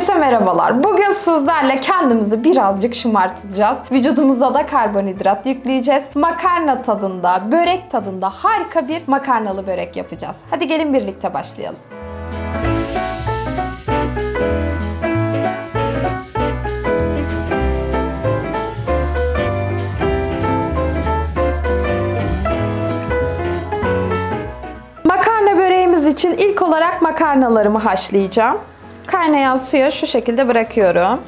Herkese merhabalar. Bugün sizlerle kendimizi birazcık şımartacağız. Vücudumuza da karbonhidrat yükleyeceğiz. Makarna tadında, börek tadında harika bir makarnalı börek yapacağız. Hadi gelin birlikte başlayalım. İçin ilk olarak makarnalarımı haşlayacağım. Kaynayan suya şu şekilde bırakıyorum.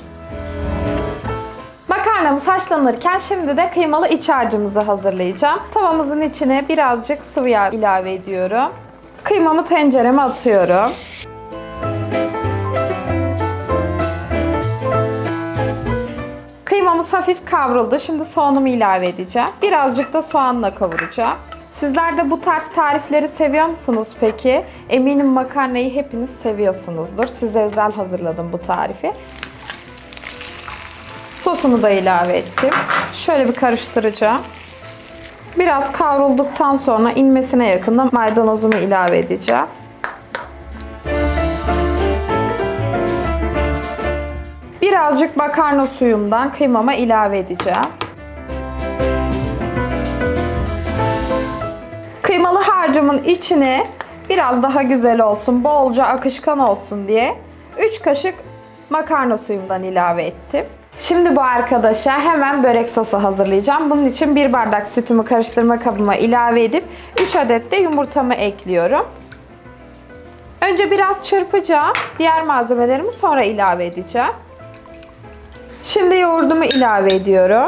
Makarnamız haşlanırken şimdi de kıymalı iç harcımızı hazırlayacağım. Tavamızın içine birazcık sıvı yağ ilave ediyorum. Kıymamı tencereme atıyorum. Kıymamız hafif kavruldu. Şimdi soğanumu ilave edeceğim. Birazcık da soğanla kavuracağım. Sizler de bu tarz tarifleri seviyor musunuz peki? Eminim makarnayı hepiniz seviyorsunuzdur. Size özel hazırladım bu tarifi. Sosunu da ilave ettim. Şöyle bir karıştıracağım. Biraz kavrulduktan sonra inmesine yakında maydanozumu ilave edeceğim. Birazcık makarna suyumdan kıymama ilave edeceğim. Kıymalı harcımın içine biraz daha güzel olsun, bolca akışkan olsun diye 3 kaşık makarna suyumdan ilave ettim. Şimdi bu arkadaşa hemen börek sosu hazırlayacağım. Bunun için 1 bardak sütümü karıştırma kabıma ilave edip 3 adet de yumurtamı ekliyorum. Önce biraz çırpacağım. Diğer malzemelerimi sonra ilave edeceğim. Şimdi yoğurdumu ilave ediyorum.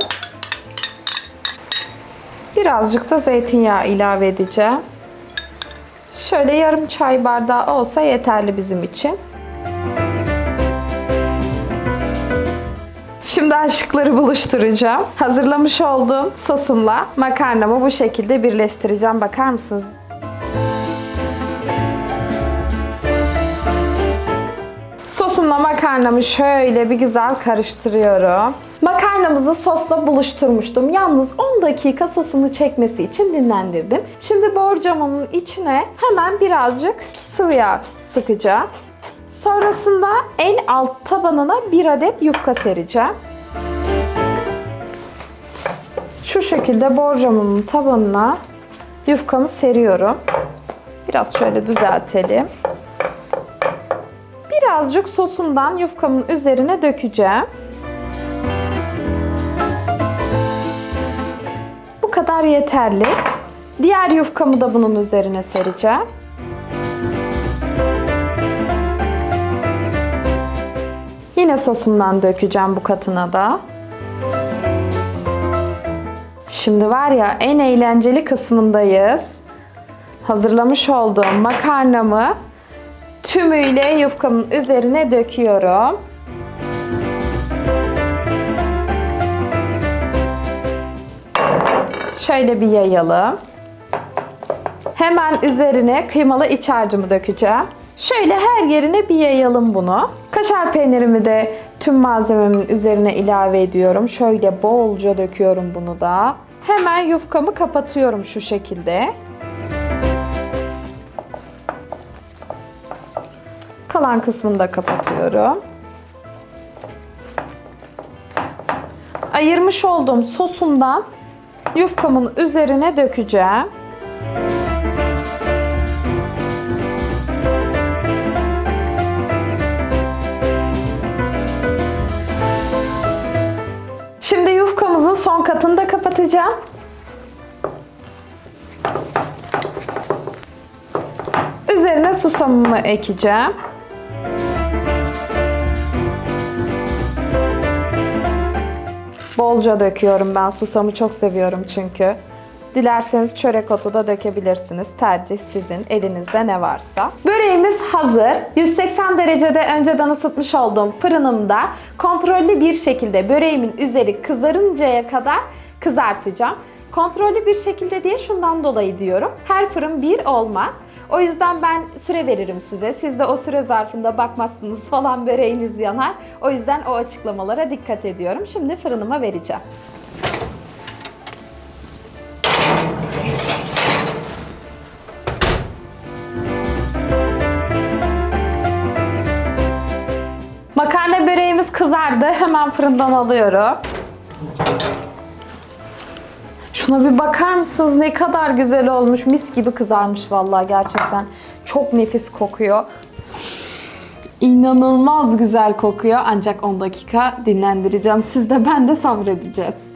Birazcık da zeytinyağı ilave edeceğim. Şöyle yarım çay bardağı olsa yeterli bizim için. Şimdi aşıkları buluşturacağım. Hazırlamış olduğum sosumla makarnamı bu şekilde birleştireceğim. Bakar mısınız? Sosumla makarnamı şöyle bir güzel karıştırıyorum. Makarnamızı sosla buluşturmuştum. Yalnız 10 dakika sosunu çekmesi için dinlendirdim. Şimdi borcamımın içine hemen birazcık sıvı yağ sıkacağım. Sonrasında en alt tabanına bir adet yufka sereceğim. Şu şekilde borcamımın tabanına yufkamı seriyorum. Biraz şöyle düzeltelim. Birazcık sosundan yufkamın üzerine dökeceğim. Kadar yeterli. Diğer yufkamı da bunun üzerine sereceğim. Yine sosumdan dökeceğim bu katına da. Şimdi var ya en eğlenceli kısmındayız. Hazırlamış olduğum makarnamı tümüyle yufkamın üzerine döküyorum. Şöyle bir yayalım. Hemen üzerine kıymalı iç harcımı dökeceğim. Şöyle her yerine bir yayalım bunu. Kaşar peynirimi de tüm malzememin üzerine ilave ediyorum. Şöyle bolca döküyorum bunu da. Hemen yufkamı kapatıyorum şu şekilde. Kalan kısmını da kapatıyorum. Ayırmış olduğum sosumdan yufkamın üzerine dökeceğim. Şimdi yufkamızın son katını da kapatacağım. Üzerine susamımı ekeceğim. Bolca döküyorum ben. Susamı çok seviyorum çünkü. Dilerseniz çörek otu da dökebilirsiniz. Tercih sizin. Elinizde ne varsa. Böreğimiz hazır. 180 derecede önceden ısıtmış olduğum fırınımda kontrollü bir şekilde böreğimin üzeri kızarıncaya kadar kızartacağım. Kontrollü bir şekilde diye şundan dolayı diyorum. Her fırın bir olmaz. O yüzden ben süre veririm size. Siz de o süre zarfında bakmazsınız falan böreğiniz yanar. O yüzden o açıklamalara dikkat ediyorum. Şimdi fırınıma vereceğim. Makarna kızardı. Hemen fırından alıyorum. Şuna bir bakar mısınız? Ne kadar güzel olmuş. Mis gibi kızarmış vallahi gerçekten. Çok nefis kokuyor. İnanılmaz güzel kokuyor. Ancak 10 dakika dinlendireceğim. Siz de ben de sabredeceğiz.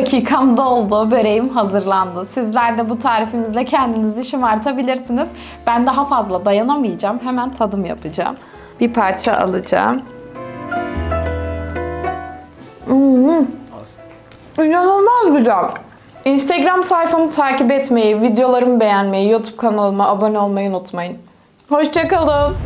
Dakikam doldu. Böreğim hazırlandı. Sizler de bu tarifimizle kendinizi şımartabilirsiniz. Ben daha fazla dayanamayacağım. Hemen tadım yapacağım. Bir parça alacağım. Hmm. İnanılmaz güzel. Instagram sayfamı takip etmeyi, videolarımı beğenmeyi, YouTube kanalıma abone olmayı unutmayın. Hoşçakalın.